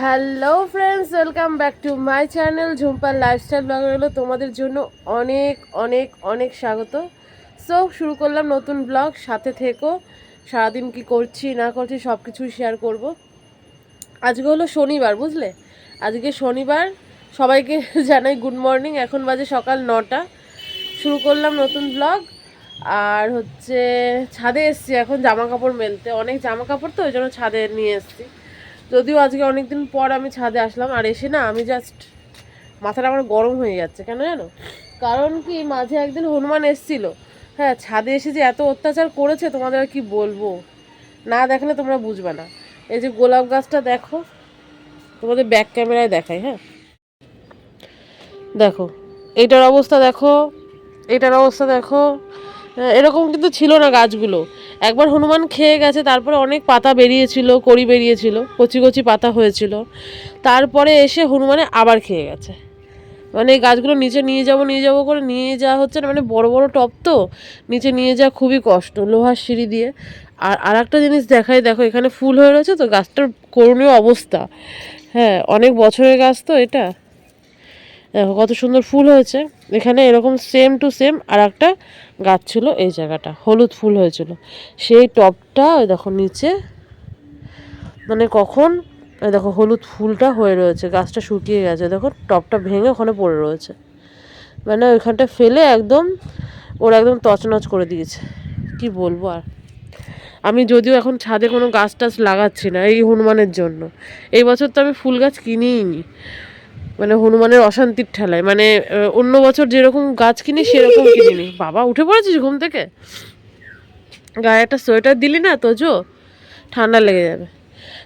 Hello friends welcome back to my channel ঝুম্পার lifestyle blogger হলো তোমাদের জন্য অনেক অনেক অনেক স্বাগত। সো শুরু করলাম নতুন ব্লগ সাথে থেকো। সারাদিন কি করছি, না করছি সব কিছুই শেয়ার করব। আজকে হলো শনিবার, বুঝলে? আজকে শনিবার, সবাইকে জানাই গুড মর্নিং এখন বাজে সকাল নটা। শুরু করলাম নতুন ব্লগ আর হচ্ছে ছাদে এসছি, এখন জামা কাপড় মেলতে। অনেক জামা কাপড় তো, ওই জন্য ছাদে নিয়ে এসছি। যদিও আজকে অনেকদিন পর আমি ছাদে আসলাম, আর এসে না আমি জাস্ট মাথাটা আমার গরম হয়ে যাচ্ছে, কেন জানো? কারণ কি, মাঝে একদিন হনুমান এসছিল। হ্যাঁ ছাদে এসে যে এত অত্যাচার করেছে, তোমাদের আর কি বলব? না দেখলে তোমরা বুঝবে না। এই যে গোলাপ গাছটা দেখো, তোমাদের ব্যাক ক্যামেরায় দেখাই হ্যাঁ? দেখো এইটার অবস্থা দেখো, এটার অবস্থা দেখো, এরকম কিন্তু ছিল না গাছগুলো। একবার হনুমান খেয়ে গেছে, তারপরে অনেক পাতা বেরিয়েছিল, কড়ি বেরিয়েছিল, কচি কচি পাতা হয়েছিল। তারপরে এসে হনুমানে আবার খেয়ে গেছে। মানে এই গাছগুলো নিচে নিয়ে যাব নিয়ে যাব করে নিয়ে যাওয়া হচ্ছে না মানে বড় বড় টপ তো, নিচে নিয়ে যাওয়া খুবই কষ্ট লোহার সিঁড়ি দিয়ে। আর আর একটা জিনিস দেখাই, দেখো এখানে ফুল হয়ে রয়েছে তো, গাছটার করুণীয় অবস্থা। হ্যাঁ অনেক বছরের গাছ তো এটা। দেখো কত সুন্দর ফুল হয়েছে। এখানে এরকম সেম টু সেম আর একটা গাছ ছিল এই জায়গাটা, হলুদ ফুল হয়েছিল। সেই টপটা, ওই দেখো নিচে মানে কখন দেখো হলুদ ফুলটা হয়ে রয়েছে, গাছটা শুকিয়ে গেছে, দেখো টপটা ভেঙে ওখানে পড়ে রয়েছে। মানে ওইখানটা ফেলে একদম, ওরা একদম তছনছ করে দিয়েছে, কি বলব আর। আমি যদিও এখন ছাদে কোনো গাছ টাছ লাগাচ্ছি না এই হনুমানের জন্য। এই বছর তো আমি ফুল গাছ কিনিই নি মানে হনুমানের অশান্তির ঠেলায়। মানে অন্য বছর যেরকম গাছ কিনি, সেরকম কিনিনি। বাবা উঠে পড়েছিস ঘুম থেকে? গায়ে একটা সোয়েটার দিলি না তোজো ঠান্ডা লেগে যাবে।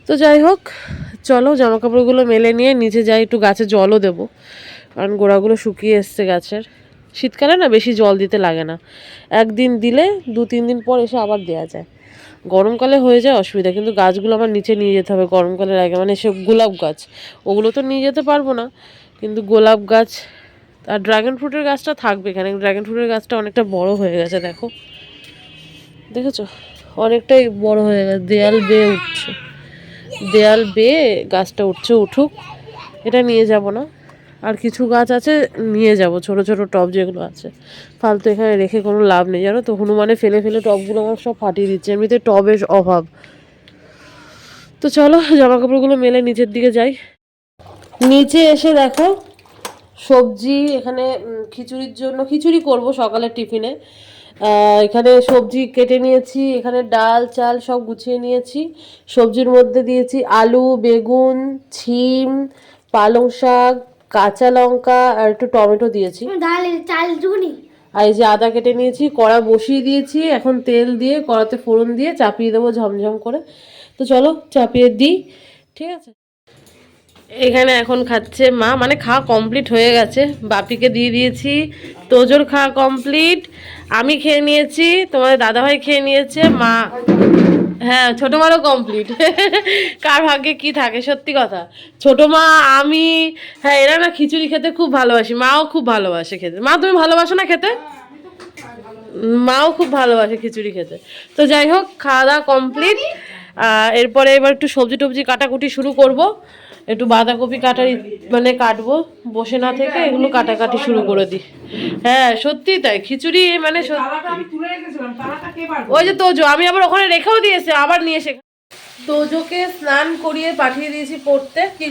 তো যাই হোক, চলো জামা কাপড়গুলো মেলে নিয়ে নিচে যাই, একটু গাছে জলও দেবো। কারণ গোড়াগুলো শুকিয়ে এসছে গাছের। শীতকালে না বেশি জল দিতে লাগে না। একদিন দিলে দু তিন দিন পর এসে আবার দেওয়া যায়। গরমকালে হয়ে যায় অসুবিধা, কিন্তু গাছগুলো আমার নিচে নিয়ে যেতে হবে গরমকালের আগে মানে সব গোলাপ গাছ, ওগুলো তো নিয়ে যেতে পারব না, কিন্তু গোলাপ গাছ আর ড্রাগন ফ্রুটের গাছটা থাকবে এখানে ড্রাগন ফ্রুটের গাছটা অনেকটা বড় হয়ে গেছে, দেখো। দেখেছ? অনেকটাই বড় হয়ে গেছে, দেয়াল বেয়ে উঠছে। দেয়াল বেয়ে গাছটা উঠছে, উঠুক, এটা নিয়ে যাব না। আর কিছু গাছ আছে, নিয়ে যাব, ছোট ছোট টব যেগুলো আছে। ফালতু এখানে রেখে কোনো লাভ নেই, জানো তো? হনুমানে ফেলে ফেলে টবগুলো আমার সব ফাটিয়ে দিচ্ছে, এমনিতে টবের অভাব। তো চলো জামা কাপড়গুলো মেলে নিচের দিকে যাই। নিচে এসে দেখো, সবজি এখানে খিচুড়ির জন্য, খিচুড়ি করব সকালের টিফিনে। এখানে সবজি কেটে নিয়েছি, এখানে ডাল, চাল সব গুছিয়ে নিয়েছি। সবজির মধ্যে দিয়েছি আলু, বেগুন, ছিম, পালং শাক কাঁচা লঙ্কা আর একটু টমেটো দিয়েছি। আর এই যে আদা কেটে নিয়েছি কড়া বসিয়ে দিয়েছি এখন তেল দিয়ে কড়াতে ফোড়ন দিয়ে চাপিয়ে দেবো ঝমঝম করে। তো চলো চাপিয়ে দিই ঠিক আছে? এখানে এখন খাচ্ছে মা মানে খাওয়া কমপ্লিট হয়ে গেছে। বাপিকে দিয়ে দিয়েছি তোজোর খাওয়া কমপ্লিট আমি খেয়ে নিয়েছি তোমাদের দাদাভাই খেয়ে নিয়েছে মা হ্যাঁ ছোট মারও কমপ্লিট কার ভাগ্যে কি থাকে, সত্যি কথা। ছোট মা, আমি হ্যাঁ এরা না খিচুড়ি খেতে খুব ভালোবাসি, মাও খুব ভালোবাসে খেতে। মা, তুমি ভালোবাসো না খেতে? মাও খুব ভালোবাসে খিচুড়ি খেতে। তো যাই হোক, খাওয়া দাওয়া কমপ্লিট এরপরে এবার একটু সবজি টবজি কাটাকুটি শুরু করব। একটু বাঁধাকপি কাটারি মানে কাটবো বসে না থেকে এগুলো কাটাকাটি শুরু করে দিই। হ্যাঁ সত্যি তাই খিচুড়ি মানে সত্যি। ওই যে তোজো আমি আবার ওখানে রেখেও দিয়েছি আবার নিয়ে এসে তোজোকে স্নান করিয়ে পাঠিয়ে দিয়েছি পড়তে কি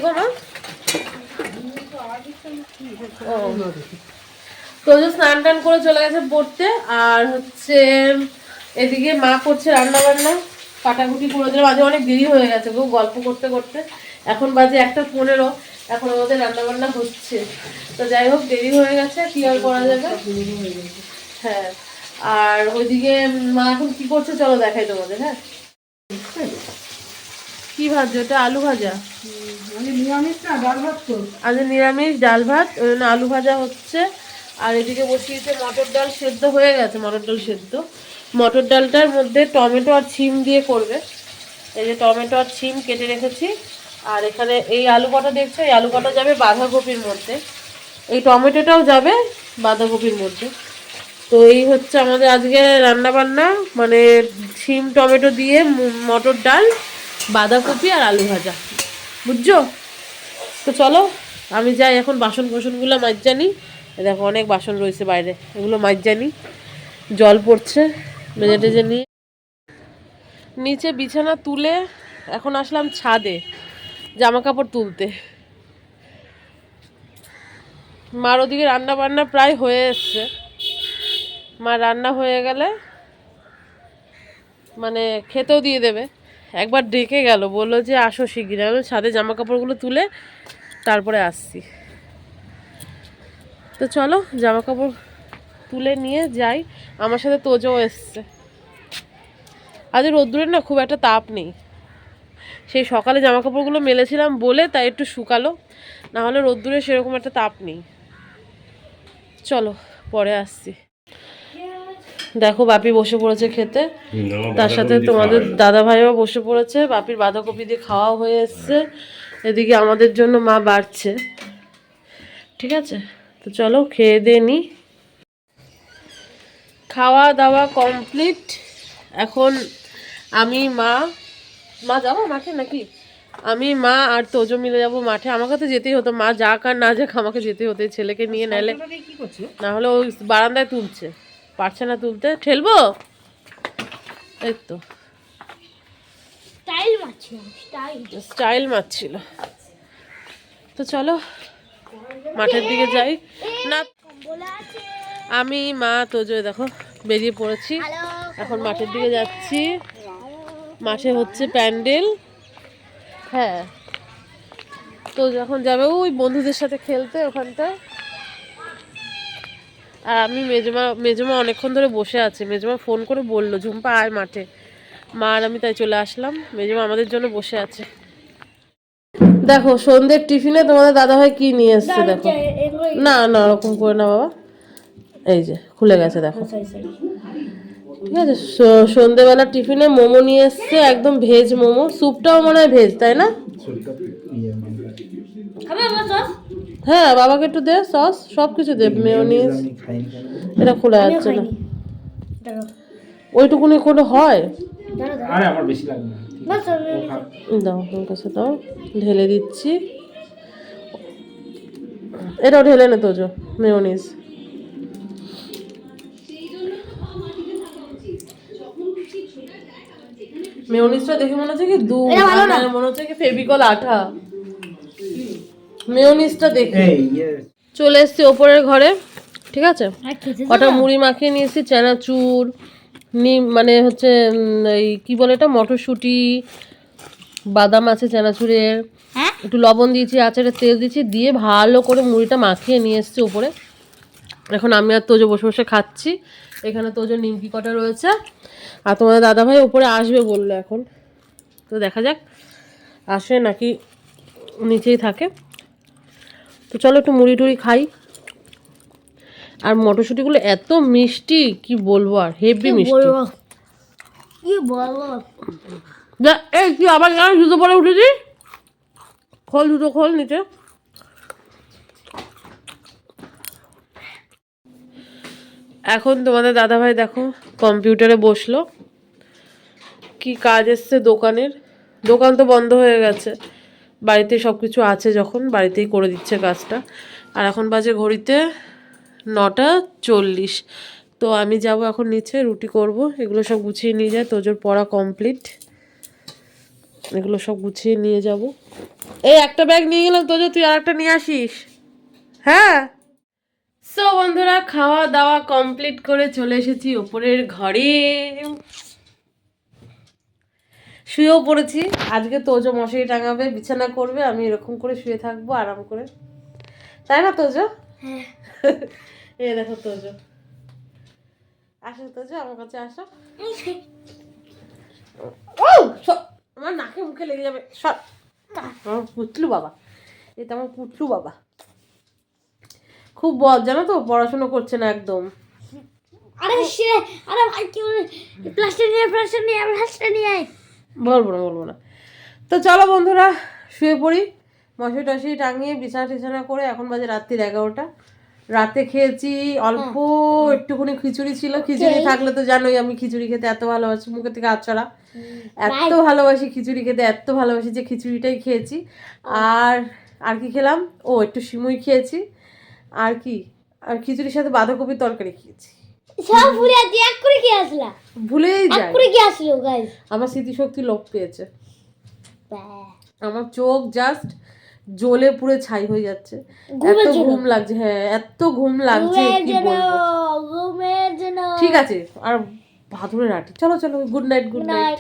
ও। তোজো স্নান টান করে চলে গেছে পড়তে আর হচ্ছে এদিকে মা করছে রান্না বান্না কাটাকুটি করে দিলে মাঝে অনেক দেরি হয়ে গেছে গো গল্প করতে করতে। এখন বাজে একটা পনেরো এখন আমাদের রান্না বান্না হচ্ছে। তো যাই হোক দেরি হয়ে গেছে কি আর করা যাবে? হ্যাঁ আর ওইদিকে মা এখন কি করছে চলো দেখাই তোমাদের হ্যাঁ? কি ভাজছো? এটা আলু ভাজা? আজ নিরামিষ ডাল ভাত ওই জন্য আলু ভাজা হচ্ছে। আর এদিকে বসিয়েছে মটর ডাল সেদ্ধ হয়ে গেছে মটর ডাল সেদ্ধ। মটর ডালটার মধ্যে টমেটো আর ছিম দিয়ে করবে। এই যে টমেটো আর ছিম কেটে রেখেছি। আর এখানে এই আলু কটা দেখছ? এই আলু কটা যাবে বাঁধাকপির মধ্যে। এই টমেটোটাও যাবে বাঁধাকপির মধ্যে। তো এই হচ্ছে আমাদের আজকে রান্না বান্না মানে ছিম, টমেটো দিয়ে মটর ডাল, বাঁধাকপি আর আলু ভাজা। বুঝছ? তো চলো, আমি যাই এখন বাসন কোসনগুলো মাজ্জানি দেখো অনেক বাসন রয়েছে বাইরে। এগুলো মাজ্জানি জল পড়ছে। মেজে টেজে নিয়ে। নিচে বিছানা তুলে এখন আসলাম ছাদে জামা কাপড় তুলতে। মার ওদিকে রান্না বান্না প্রায় হয়ে এসছে। মা রান্না হয়ে গেলে মানে খেতেও দিয়ে দেবে। একবার ডেকে গেল, বলল যে আসো শিগগিরি আমি ছাদে জামা কাপড়গুলো তুলে তারপরে আসছি। তো চলো জামা কাপড় তুলে নিয়ে যাই। আমার সাথে তোজও এসছে। আজ রোদ্দুরের না খুব একটা তাপ নেই। সেই সকালে জামা কাপড়গুলো মেলেছিলাম বলে তাই একটু শুকালো। না হলে রোদ্দুরে সেরকম একটা তাপ নেই। চলো, পরে আসছি। দেখো, বাপি বসে পড়েছে খেতে। তার সাথে তোমাদের দাদা ভাইও বসে পড়েছে। বাপির বাঁধাকপি দিয়ে খাওয়া হয়ে এসছে। এদিকে আমাদের জন্য মা বাড়ছে। ঠিক আছে? তো চলো, খেয়ে দিয়ে নি। খাওয়া দাওয়া কমপ্লিট এখন আমি মা মা যাব মাঠে নাকি? আমি মা আর তোজো মিলে যাব মাঠে। আমাকে তো যেতেই হতো মা যাক আর না যাক আমাকে যেতেই হতো ছেলেকে নিয়ে নেলে না হলে ওই বারান্দায় তুলছে পারছে না তুলতে। ঠেলবো? এই তো। স্টাইল মারছিল। তো চলো মাঠের দিকে যাই। না আমি মা তোজো দেখো বেরিয়ে পড়েছি। এখন মাঠের দিকে যাচ্ছি। মাঠে হচ্ছে প্যান্ডেল। হ্যাঁ। তো যখন যাবে ওই বন্ধুদের সাথে খেলতে ওখানটায় আর আমি মেজমা মেজমা অনেকক্ষণ ধরে বসে আছে। মেজমা ফোন করে বলল ঝুম্পা আয় মাঠে। মা আর আমি তাই চলে আসলাম। মেজমা আমাদের জন্য বসে আছে। দেখো সন্ধ্যের টিফিনে তোমাদের দাদাভাই কি নিয়ে এসছে দেখো। না না ওরকম করে না বাবা। এই যে খুলে গেছে দেখো। ঠিক আছে স- সন্ধেবেলা টিফিনে মোমো নিয়ে এসছে একদম ভেজ মোমো। স্যুপটাও মনে হয় ভেজ তাই না? খাবে আমার সস হ্যাঁ বাবাকে একটু দে সস সব কিছু দে মেয়োনিজ। এটা খোলা যাচ্ছে না? ওইটুকুনি করে হয়? দাঁড়াও দাঁড়াও। আরে আমার বেশি লাগবে না। দাও কাছে দাও ঢেলে দিচ্ছি। এটাও ঢেলে নে তোজো মেয়োনিজ। মেয়োনিজটা দেখে মনে হচ্ছে কি দুধ এটা ভালো না। আর মনে হচ্ছে কি ফেভিকল আঠা। মেয়োনিজটা দেখে। চলে এসেছি ওপরের ঘরে ঠিক আছে? আর কটা মুড়ি মাখিয়ে নিয়েছি চানাচুর নিম মানে হচ্ছে এই কি বলে এটা মটরশুঁটি বাদাম আছে চানাচুরের হ্যাঁ? একটু লবণ দিয়েছি আচারের তেল দিয়েছি দিয়ে ভালো করে মুড়িটা মাখিয়ে নিয়ে এসেছি ওপরে। এখন আমি আর তোজো বসে বসে খাচ্ছি। এখানে তোজো নিমকি কটা রয়েছে? আর তোমাদের দাদাভাই ওপরে আসবে বলল এখন। তো দেখা যাক আসে নাকি নিচেই থাকে। তো চলো একটু মুড়ি টুড়ি খাই। আর মটরশুঁটিগুলো এত মিষ্টি কি বলব আর হেভি মিষ্টি। এই তুই আবার জুতো পরে উঠেছি খোল জুতো খোল নিচে। এখন তোমাদের দাদাভাই দেখো কম্পিউটারে বসল। কি কাজ এসছে দোকানের? দোকান তো বন্ধ হয়ে গেছে। বাড়িতে সব কিছু আছে যখন, বাড়িতেই করে দিচ্ছে কাজটা। আর এখন বাজে ঘড়িতে নটা চল্লিশ। তো আমি যাব এখন নিচে, রুটি করব। এগুলো সব গুছিয়ে নিয়ে যায়, তোজোর পড়া কমপ্লিট। এগুলো সব গুছিয়ে নিয়ে যাব। এই একটা ব্যাগ নিয়ে গেলাম, তোজো, তুই আর একটা নিয়ে আসিস। হ্যাঁ? সো বন্ধুরা খাওয়া দাওয়া কমপ্লিট করে চলে এসেছি ওপরের ঘরে। শুয়েও পড়েছি। আজকে তোজো মশারি টাঙাবে বিছানা করবে আমি এরকম করে শুয়ে থাকব আরাম করে। তাই না তোজো? হ্যাঁ। এ দেখো তোজো। আসো তোজো আমার কাছে আসো। আমার নাকে মুখে লেগে যাবে। সব আমার পুতলু বাবা। এটা আমার পুতলু বাবা। খুব বদ জানো তো পড়াশোনা করছে না একদম। আরে সে আরে ভাই কি প্লাস্টার নিয়ে প্লাস্টার নিয়ে প্লাস্টার নিয়ে আয়। বলব না বলব না। তো চলো বন্ধুরা শুয়ে পড়ি মশারি টশারি টাঙিয়ে বিছানা টিছানা করে এখন বাজে রাত্রির এগারোটা। রাতে খেয়েছি অল্প একটুখানি খিচুড়ি ছিল। খিচুড়ি থাকলে তো জানোই আমি খিচুড়ি খেতে এত ভালোবাসি মুখে থেকে আচড়া এত ভালোবাসি খিচুড়ি খেতে এত ভালোবাসি যে খিচুড়িটাই খেয়েছি। আর আর কি খেলাম? ও একটু সিমুই খেয়েছি। আর কি? আর খিচুড়ির সাথে বাঁধাকপির তরকারি খেয়েছি। সব ভুলে আছি এক করে কি আসলা? ভুলেই এক করে কি আসলো গাইস আমার স্মৃতিশক্তি লোপ পেয়েছে। আমার চোখ জাস্ট জ্বলে পুরো ছাই হয়ে যাচ্ছে। এত ঘুম লাগছে হ্যাঁ এত ঘুম লাগছে কি বলব? ঠিক আছে আর ভাদুরে রাটি। চলো চলো গুড নাইট গুড নাইট